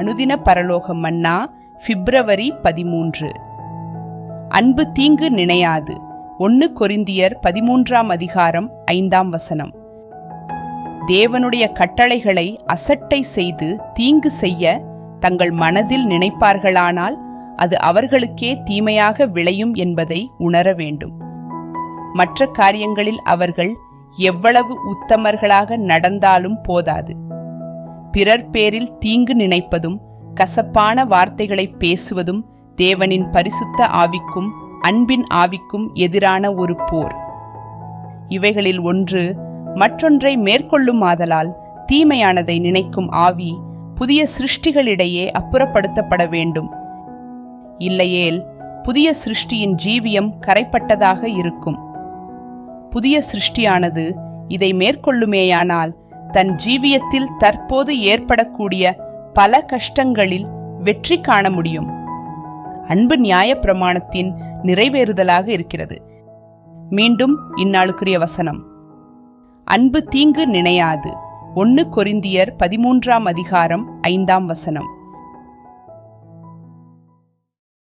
அனுதின பரலோக மன்னா பிப்ரவரி பதிமூன்று. அன்பு தீங்கு நினையாது. ஒன்னு கொரிந்தியர் பதிமூன்றாம் அதிகாரம் ஐந்தாம் வசனம். தேவனுடைய கட்டளைகளை அசட்டை செய்து தீங்கு செய்ய தங்கள் மனதில் நினைப்பார்களானால் அது அவர்களுக்கே தீமையாக விளையும் என்பதை உணர வேண்டும். மற்ற காரியங்களில் அவர்கள் எவ்வளவு உத்தமர்களாக நடந்தாலும் போதாது. பிறர் பேரில் தீங்கு நினைப்பதும் கசப்பான வார்த்தைகளை பேசுவதும் தேவனின் பரிசுத்த ஆவிக்கும் அன்பின் ஆவிக்கும் எதிரான ஒரு போர். இவைகளில் ஒன்று மற்றொன்றை மேற்கொள்ளுமாதலால் தீமையானதை நினைக்கும் ஆவி புதிய சிருஷ்டிகளிடையே அப்புறப்படுத்தப்பட வேண்டும். இல்லையேல் புதிய சிருஷ்டியின் ஜீவியம் கரைப்பட்டதாக இருக்கும். புதிய சிருஷ்டியானது இதை மேற்கொள்ளுமேயானால் தன் ஜீவியத்தில் தற்போது ஏற்படக்கூடிய பல கஷ்டங்களில் வெற்றி காண முடியும். அன்பு நியாய பிரமாணத்தின் நிறைவேறுதலாக இருக்கிறது. மீண்டும் இந்நாளுக்குரிய வசனம். அன்பு தீங்கு நினையாது. ஒன்று கொரிந்தியர் பதிமூன்றாம் அதிகாரம் ஐந்தாம் வசனம்.